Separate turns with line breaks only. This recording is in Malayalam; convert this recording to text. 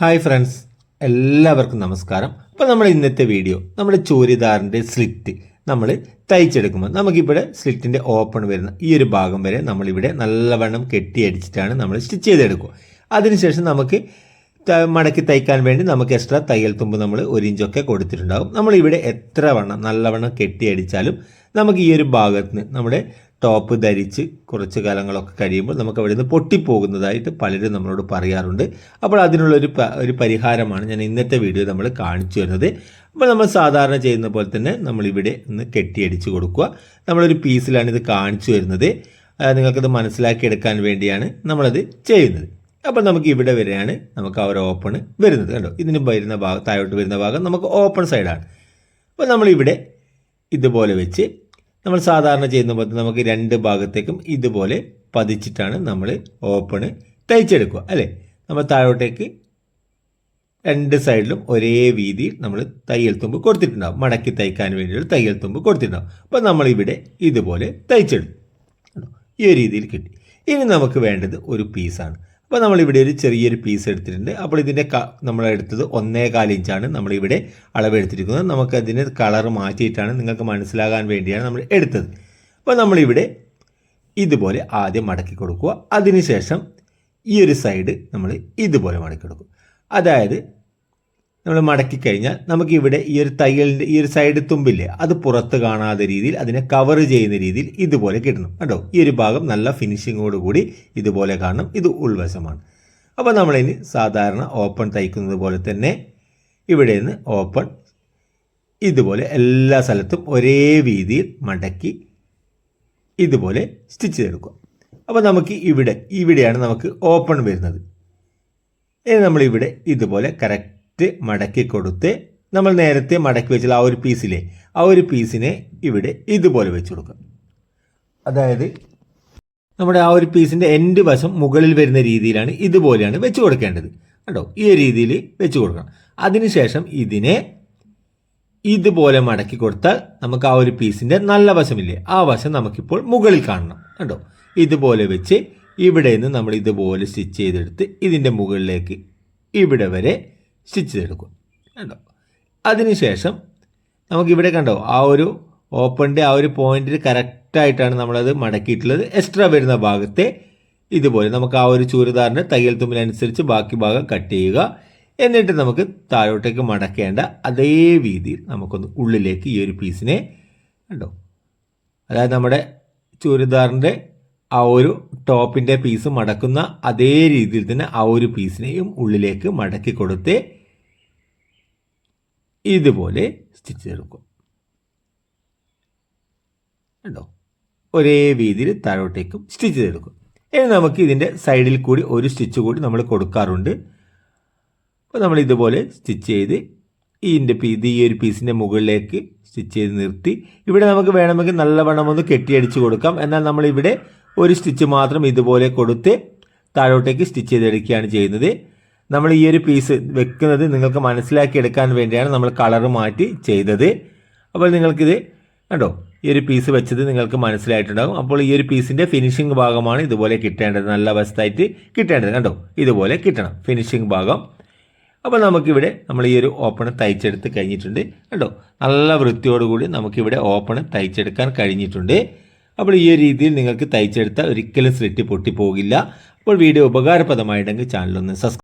ഹായ് ഫ്രണ്ട്സ് എല്ലാവർക്കും നമസ്കാരം. അപ്പോൾ നമ്മൾ ഇന്നത്തെ വീഡിയോ നമ്മുടെ ചൂരിദാറിന്റെ സ്ലിറ്റ് നമ്മൾ തയ്ച്ചെടുക്കുമ്പോൾ നമുക്കിവിടെ സ്ലിറ്റിന്റെ ഓപ്പൺ വരുന്ന ഈ ഒരു ഭാഗം വരെ നമ്മളിവിടെ നല്ലവണ്ണം കെട്ടിയടിച്ചിട്ടാണ് നമ്മൾ സ്റ്റിച്ച് ചെയ്തെടുക്കുക. അതിനുശേഷം നമുക്ക് മടക്കി തയ്ക്കാൻ വേണ്ടി നമുക്ക് എക്സ്ട്രാ തയ്യൽ തുമ്പ് നമ്മൾ ഒരു ഇഞ്ചൊക്കെ കൊടുത്തിട്ടുണ്ടാകും നമ്മളിവിടെ എത്ര വണ്ണം നല്ലവണ്ണം കെട്ടിയടിച്ചാലും നമുക്ക് ഈ ഒരു ഭാഗത്ത് നിന്ന് നമ്മുടെ ടോപ്പ് ധരിച്ച് കുറച്ച് കാലങ്ങളൊക്കെ കഴിയുമ്പോൾ നമുക്ക് അവിടെ നിന്ന് പൊട്ടിപ്പോകുന്നതായിട്ട് പലരും നമ്മളോട് പറയാറുണ്ട്. അപ്പോൾ അതിനുള്ളൊരു ഒരു പരിഹാരമാണ് ഞാൻ ഇന്നത്തെ വീഡിയോ നമ്മൾ കാണിച്ചു തരുന്നത് അപ്പോൾ നമ്മൾ സാധാരണ ചെയ്യുന്ന പോലെ തന്നെ നമ്മളിവിടെ ഒന്ന് കെട്ടിയടിച്ച് കൊടുക്കുക. നമ്മളൊരു പീസിലാണ് ഇത് കാണിച്ചു വരുന്നത് നിങ്ങൾക്കത് മനസ്സിലാക്കിയെടുക്കാൻ വേണ്ടിയാണ് നമ്മളത് ചെയ്യുന്നത്. അപ്പോൾ നമുക്ക് ഇവിടെ വരെയാണ് നമുക്ക് ആ ഒരു ഓപ്പൺ വരുന്നത് കണ്ടോ? ഇതിന് വരുന്ന ഭാഗം താഴോട്ട് വരുന്ന ഭാഗം നമുക്ക് ഓപ്പൺ സൈഡാണ് അപ്പോൾ നമ്മളിവിടെ ഇതുപോലെ വെച്ച് നമ്മൾ സാധാരണ ചെയ്യുന്ന പോലെ നമുക്ക് രണ്ട് ഭാഗത്തേക്കും ഇതുപോലെ പതിച്ചിട്ടാണ് നമ്മൾ ഓപ്പണ് തയ്ച്ചെടുക്കുക അല്ലേ? നമ്മൾ താഴോട്ടേക്ക് രണ്ട് സൈഡിലും ഒരേ വീതിയിൽ നമ്മൾ തയ്യൽ തുമ്പ് കൊടുത്തിട്ടുണ്ടാവും. മടക്കി തയ്ക്കാൻ വേണ്ടിയുള്ള തയ്യൽ തുമ്പ് കൊടുത്തിട്ടുണ്ടാവും. അപ്പോൾ നമ്മളിവിടെ ഇതുപോലെ തയ്ച്ചെടുക്കും? ഈ ഒരു രീതിയിൽ കിട്ടി. ഇനി നമുക്ക് വേണ്ടത് ഒരു പീസാണ് അപ്പോൾ നമ്മളിവിടെ ഒരു ചെറിയൊരു പീസ് എടുത്തിട്ടുണ്ട്. അപ്പോൾ ഇതിന്റെ ക നമ്മളെടുത്തത് ഒന്നേ കാൽ ഇഞ്ചാണ് നമ്മളിവിടെ അളവെടുത്തിരിക്കുന്നത്. നമുക്കതിന് കളർ മാറ്റിയിട്ടാണ് നിങ്ങൾക്ക് മനസ്സിലാകാൻ വേണ്ടിയാണ് നമ്മൾ എടുത്തത്. അപ്പോൾ നമ്മളിവിടെ ഇതുപോലെ ആദ്യം മടക്കി കൊടുക്കുക. അതിനുശേഷം ഈ ഒരു സൈഡ് നമ്മൾ ഇതുപോലെ മടക്കി കൊടുക്കും. അതായത് നമ്മൾ മടക്കി കഴിഞ്ഞാൽ നമുക്കിവിടെ ഈ ഒരു തയ്യലിന്റെ ഈ ഒരു സൈഡ് തുമ്പില്ലേ അത് പുറത്ത് കാണാതെ രീതിയിൽ അതിനെ കവർ ചെയ്യുന്ന രീതിയിൽ ഇതുപോലെ കിട്ടണം കേട്ടോ. ഈ ഒരു ഭാഗം നല്ല ഫിനിഷിങ്ങോട് കൂടി ഇതുപോലെ കാണണം. ഇത് ഉൾവശമാണ്. അപ്പോൾ നമ്മളിനി സാധാരണ ഓപ്പൺ തയ്ക്കുന്നത് പോലെ തന്നെ ഇവിടെ നിന്ന് ഓപ്പൺ ഇതുപോലെ എല്ലാ സ്ഥലത്തും ഒരേ രീതിയിൽ മടക്കി ഇതുപോലെ സ്റ്റിച്ച് ചെയ്തെടുക്കുക. അപ്പോൾ നമുക്ക് ഇവിടെ ഇവിടെയാണ് നമുക്ക് ഓപ്പൺ വരുന്നത്. ഇനി നമ്മളിവിടെ ഇതുപോലെ കറക്റ്റ് മടക്കി കൊടുത്ത് നമ്മൾ നേരത്തെ മടക്കി വെച്ചാൽ ആ ഒരു പീസിലെ ആ ഒരു പീസിനെ ഇവിടെ ഇതുപോലെ വെച്ച് കൊടുക്കുക. അതായത് നമ്മുടെ ആ ഒരു പീസിന്റെ എൻഡ് വശം മുകളിൽ വരുന്ന രീതിയിലാണ് ഇതുപോലെയാണ് വെച്ച് കൊടുക്കേണ്ടത്. കേട്ടോ ഈ രീതിയിൽ വെച്ച് കൊടുക്കണം. അതിനുശേഷം ഇതിനെ ഇതുപോലെ മടക്കി കൊടുത്താൽ നമുക്ക് ആ ഒരു പീസിന്റെ നല്ല വശമില്ലേ ആ വശം നമുക്കിപ്പോൾ മുകളിൽ കാണണം. കേട്ടോ ഇതുപോലെ വെച്ച് ഇവിടെ നിന്ന് നമ്മൾ ഇതുപോലെ സ്റ്റിച്ച് ചെയ്തെടുത്ത് ഇതിന്റെ മുകളിലേക്ക് ഇവിടെ വരെ സ്റ്റിച്ച് ചെയ്തെടുക്കും. കണ്ടോ? അതിനുശേഷം നമുക്കിവിടെ കണ്ടോ ആ ഒരു ഓപ്പണിന്റെ ആ ഒരു പോയിന്റിൽ കറക്റ്റായിട്ടാണ് നമ്മളത് മടക്കിയിട്ടുള്ളത്. എക്സ്ട്രാ വരുന്ന ഭാഗത്തെ ഇതുപോലെ നമുക്ക് ആ ഒരു ചൂരിദാറിന്റെ തയ്യൽ തുമ്പിനനുസരിച്ച് ബാക്കി ഭാഗം കട്ട് ചെയ്യുക. എന്നിട്ട് നമുക്ക് താഴോട്ടേക്ക് മടക്കേണ്ട അതേ രീതിയിൽ നമുക്കൊന്ന് ഉള്ളിലേക്ക് ഈ ഒരു പീസിനെ കണ്ടോ? അതായത് നമ്മുടെ ചൂരിദാറിന്റെ ആ ഒരു ടോപ്പിന്റെ പീസ് മടക്കുന്ന അതേ രീതിയിൽ തന്നെ ആ ഒരു പീസിനെയും ഉള്ളിലേക്ക് മടക്കി കൊടുത്ത് ഇതുപോലെ സ്റ്റിച്ച് ചെയ്തെടുക്കും. കണ്ടോ? ഒരേ രീതിയിൽ താഴോട്ടേക്കും സ്റ്റിച്ച് ചെയ്തെടുക്കും. ഇനി നമുക്ക് ഇതിന്റെ സൈഡിൽ കൂടി ഒരു സ്റ്റിച്ച് കൂടി നമ്മൾ കൊടുക്കാറുണ്ട്. അപ്പോൾ നമ്മൾ ഇതുപോലെ സ്റ്റിച്ച് ചെയ്ത് ഇതിന്റെ ഇത് ഈ ഒരു പീസിന്റെ മുകളിലേക്ക് സ്റ്റിച്ച് ചെയ്ത് നിർത്തി. ഇവിടെ നമുക്ക് വേണമെങ്കിൽ നല്ലവണ്ണം ഒന്ന് കെട്ടിയടിച്ച് കൊടുക്കാം. എന്നാൽ നമ്മളിവിടെ ഒരു സ്റ്റിച്ച് മാത്രം ഇതുപോലെ കൊടുത്ത് താഴോട്ടേക്ക് സ്റ്റിച്ച് ചെയ്തെടുക്കുകയാണ് ചെയ്യുന്നത്. നമ്മൾ ഈ ഒരു പീസ് വെക്കുന്നത് നിങ്ങൾക്ക് മനസ്സിലാക്കി എടുക്കാൻ വേണ്ടിയാണ് നമ്മൾ കളർ മാറ്റി ചെയ്തത്. അപ്പോൾ നിങ്ങൾക്കിത് കണ്ടോ? ഈ ഒരു പീസ് വെച്ചത് നിങ്ങൾക്ക് മനസ്സിലായിട്ടുണ്ടാകും. അപ്പോൾ ഈ ഒരു പീസിന്റെ ഫിനിഷിംഗ് ഭാഗമാണ് ഇതുപോലെ കിട്ടേണ്ടത്. നല്ല വശത്തായിട്ട് കിട്ടേണ്ടത്. കണ്ടോ? ഇതുപോലെ കിട്ടണം. ഫിനിഷിംഗ് ഭാഗം. അപ്പോൾ നമുക്കിവിടെ നമ്മൾ ഈ ഒരു ഓപ്പൺ തയ്ച്ചെടുത്ത് കഴിഞ്ഞിട്ടുണ്ട്. കണ്ടോ? നല്ല വൃത്തിയോടുകൂടി നമുക്കിവിടെ ഓപ്പൺ തയ്ച്ചെടുക്കാൻ കഴിഞ്ഞിട്ടുണ്ട്. അപ്പോൾ ഈ ഒരു രീതിയിൽ നിങ്ങൾക്ക് തയ്ച്ചെടുത്താൽ ഒരിക്കലും സ്ലിറ്റ് പൊട്ടിപ്പോകില്ല. അപ്പോൾ വീഡിയോ ഉപകാരപ്രദമായിട്ടെങ്കിൽ ചാനലൊന്ന് സബ്സ്ക്രൈബ്